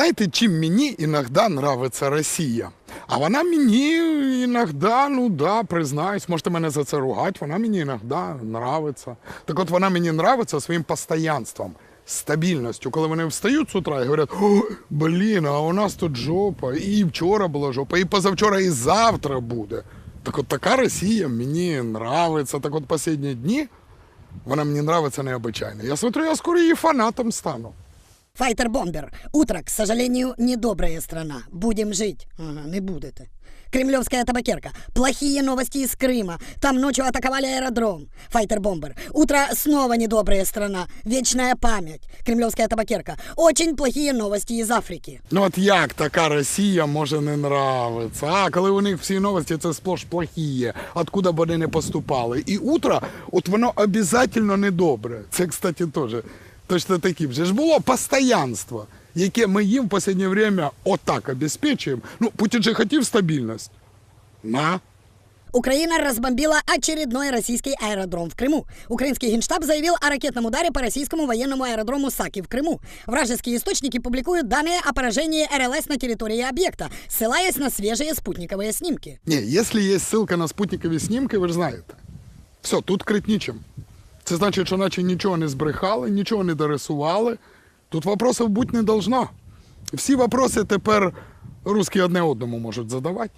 знаєте, чим мені іноді нравиться Росія? А вона мені іноді, ну да, признаюсь, можете мене за це ругати, вона мені іноді нравиться. Так от вона мені нравиться своїм постоянством, стабільністю. Коли вони встають з утра і говорять, блін, а у нас тут жопа, і вчора була жопа, і позавчора, і завтра буде. Так от така Росія мені нравиться. Так от останні дні вона мені нравиться необычайно. Я смотрю, я скоро її фанатом стану. Файтер-бомбер. Утро, к сожалению, недобрая страна. Будем жить. Ага, не будете. Кремлевская табакерка. Плохие новости из Крыма. Там ночью атаковали аэродром. Файтер-бомбер. Утро снова недобрая страна. Вечная память. Кремлевская табакерка. Очень плохие новости из Африки. Ну от як така Росія може не нравиться? А коли у них всі новості це сплош плохіє, откуда б вони не поступали. І утро, от воно обов'язково недобре. Це, кстати, теж точно таким же. Ж було постоянство, яке ми їм в останнє время отак обезпечуємо. Ну, Путін же хотів стабільність. На. Украина разбомбила очередной российский аэродром в Крыму. Украинский генштаб заявил о ракетном ударе по российскому военному аэродрому Саки в Крыму. Вражеские источники публикуют данные о поражении РЛС на территории объекта, ссылаясь на свежие спутниковые снимки. Ні, якщо є ссылка на спутникові знімки, ви ж знаєте. Все, тут крит нічим. Це значить, що наче нічого не збрехали, нічого не дорисували. Тут вопросів бути не должно. Всі вопроси тепер русські одне одному можуть задавати.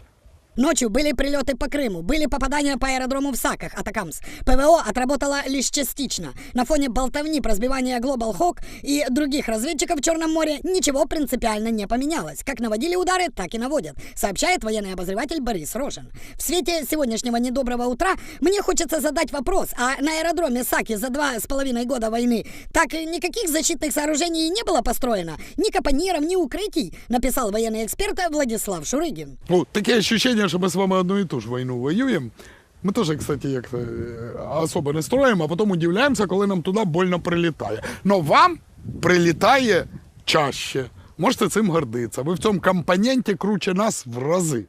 Ночью были прилеты по Крыму, были попадания по аэродрому в Саках, Атакамс. ПВО отработало лишь частично. На фоне болтовни про сбивание Global Hawk и других разведчиков в Черном море ничего принципиально не поменялось. Как наводили удары, так и наводят, сообщает военный обозреватель Борис Рожин. В свете сегодняшнего недоброго утра мне хочется задать вопрос, а на аэродроме Саки за два с половиной года войны так никаких защитных сооружений не было построено? Ни капониров, ни укрытий, написал военный эксперт Владислав Шурыгин. Ну, таке ощущення, що ми з вами одну і ту ж війну воюємо. Ми теж, кстати, як е, особо не строїмо, а потім удивляємося, коли нам туди больно прилітає. Но вам прилітає чаще. Можете цим гордитися. Ви в цьому компоненті круче нас в рази.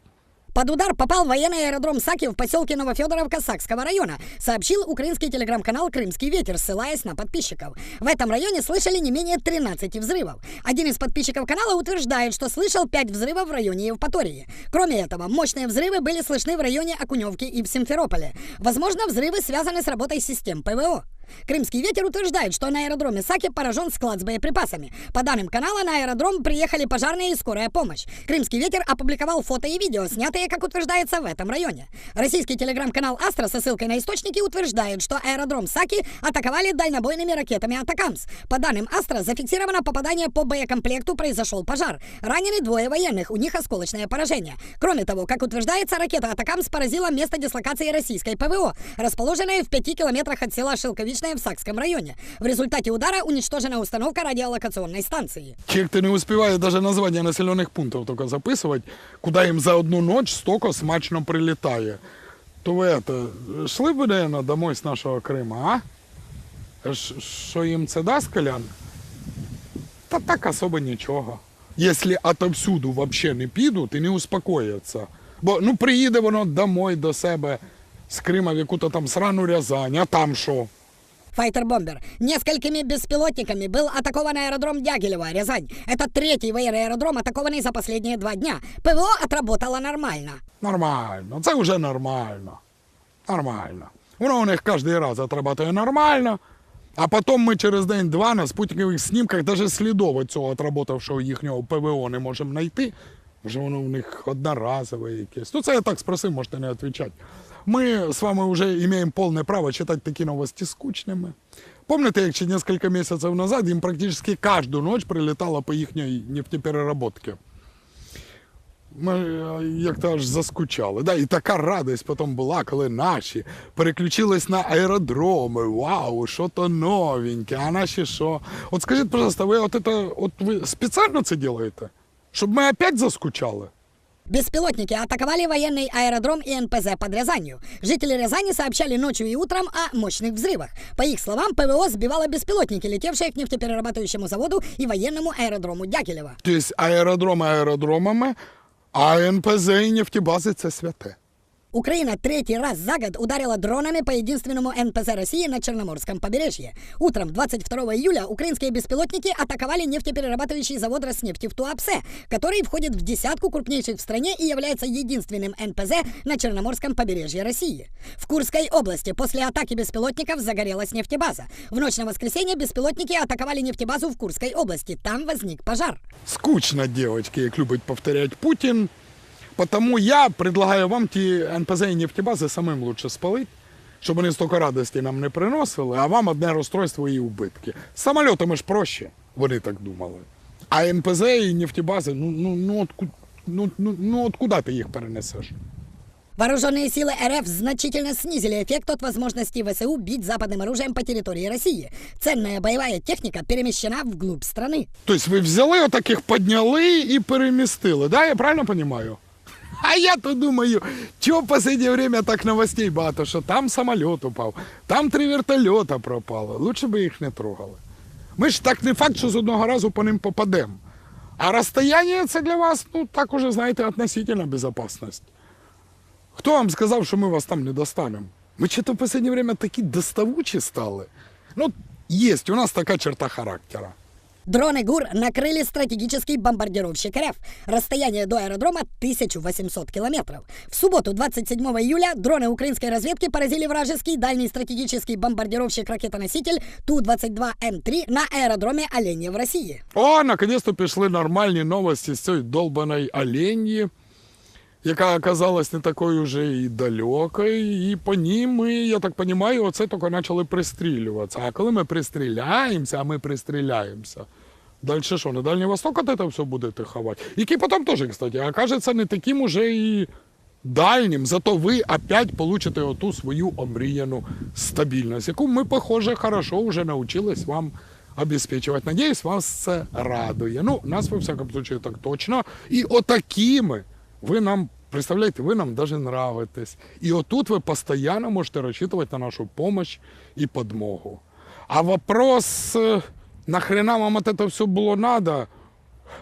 Под удар попал военный аэродром Саки в поселке Новофедоровка Сакского района, сообщил украинский телеграм-канал «Крымский ветер», ссылаясь на подписчиков. В этом районе слышали не менее 13 взрывов. Один из подписчиков канала утверждает, что слышал 5 взрывов в районе Евпатории. Кроме этого, мощные взрывы были слышны в районе Окуневки и в Симферополе. Возможно, взрывы связаны с работой систем ПВО. Крымский ветер утверждает, что на аэродроме Саки поражен склад с боеприпасами. По данным канала, на аэродром приехали пожарные и скорая помощь. Крымский ветер опубликовал фото и видео, снятые, как утверждается, в этом районе. Российский телеграм-канал Астра со ссылкой на источники утверждает, что аэродром Саки атаковали дальнобойными ракетами Атакамс. По данным Астра, зафиксировано попадание по боекомплекту, произошел пожар. Ранены двое военных, у них осколочное поражение. Кроме того, как утверждается, ракета Атакамс поразила место дислокации российской ПВО, расположенное в пяти километрах от села Шелковичное в Сакском районе. В результате удара уничтожена установка радиолокационной станции. Чек ти не успіває навіть названня населених пунктів тільки записувати, куди їм за одну ніч стільки смачно прилітає. То ви это, шли б, наверное, домой з нашого Крима, а? Що їм це дасть, Колян? Та так особо нічого. Якщо отовсюду вообще не підуть і не успокояться. Бо ну приїде воно домой до себе з Крима в яку-то там срану Рязань, а там що? Файтер-бомбер. Несколькими беспилотниками был атакован аэродром Дягилева, Рязань. Это третий военный аэродром, атакованный за последние два дня. ПВО отработало нормально. Нормально, це вже нормально. Нормально. Воно у них кожен раз отрабатує нормально, а потім ми через день-два на спутникових снімках навіть слідово цього отработавшого їхнього ПВО не можемо знайти. Вже воно у них одноразове якесь. Ну це я так спросив, можете не відповідати. Ми з вами вже маємо повне право читати такі новості скучними. Пам'ятаєте, як ще кілька місяців назад їм практично кожну ніч прилітало по їхній нефтепереработці. Ми е, як-то аж заскучали. Да, і така радість потім була, коли наші переключились на аеродроми. Вау, що то новеньке, а наші що? От скажіть, пожалуйста, ви от, это, от ви спеціально це робите? Щоб ми опять заскучали? Беспилотники атаковали военный аэродром и НПЗ под Рязанью. Жители Рязани сообщали ночью и утром о мощных взрывах. По их словам, ПВО сбивало беспилотники, летевшие к нефтеперерабатывающему заводу и военному аэродрому Дягилева. Тобто аеродроми аеродромами, а НПЗ і нефтебази це святе. Украина третий раз за год ударила дронами по единственному НПЗ России на Черноморском побережье. Утром 22 июля украинские беспилотники атаковали нефтеперерабатывающий завод Роснефти в Туапсе, который входит в десятку крупнейших в стране и является единственным НПЗ на Черноморском побережье России. В Курской области после атаки беспилотников загорелась нефтебаза. В ночь на воскресенье беспилотники атаковали нефтебазу в Курской области. Там возник пожар. Скучно, девочки, як любить повторять Путін. Потому я предлагаю вам ті НПЗ і нефтебази самим лучше спалити, щоб вони стільки радості нам не приносили, а вам одне розстройство і убитки. З самольотами ж проще, вони так думали. А НПЗ і нефтебази, ну, ну, ну, от, ку- ну, ну, ну от куди ти їх перенесеш? Вооруженные силы РФ значительно снизили эффект от возможности ВСУ бить западным оружием по территории России. Ценная боевая техника перемещена вглубь страны. Тобто ви взяли отаких, підняли і перемістили, да? Я правильно розумію? А я то думаю, чого в останнє время так новостей багато, що там самоліт упав, там три вертольота пропало. Лучше би їх не трогали. Ми ж так не факт, що з одного разу по ним попадемо. А розстояння це для вас, ну так уже, знаєте, относительна безопасність. Хто вам сказав, що ми вас там не достанемо? Ми чи то в останнє время такі доставучі стали. Ну, є, у нас така черта характера. Дроны ГУР накрыли стратегический бомбардировщик РФ. Расстояние до аэродрома 1800 километров. В субботу, 27 июля, дроны украинской разведки поразили вражеский дальний стратегический бомбардировщик-ракетоноситель Ту-22М3 на аэродроме Оленье в России. О, наконец-то пішли нормальні новості з цієї долбаної оленьї, Яка оказалась не такою вже і далекою. І по ній ми, я так розумію, оце тільки почали пристрілюватися. А коли ми пристріляємося, а ми пристріляємося. Далі що, на Дальній Восток от це все будете ховати? Який потім теж, кстати, окажеться не таким уже і дальнім. Зато ви опять получите оту свою омріяну стабільність, яку ми, похоже, хорошо вже навчились вам обеспечувати. Надіюсь, вас це радує. Ну, нас, во всякому случае, так точно. І отакими ви нам, представляєте, ви нам даже нравитесь. І отут ви постійно можете розчитувати на нашу помощь і подмогу. А вопрос, е, нахрена вам от это все було надо,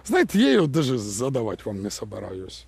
знаєте, я його даже задавати вам не собираюсь.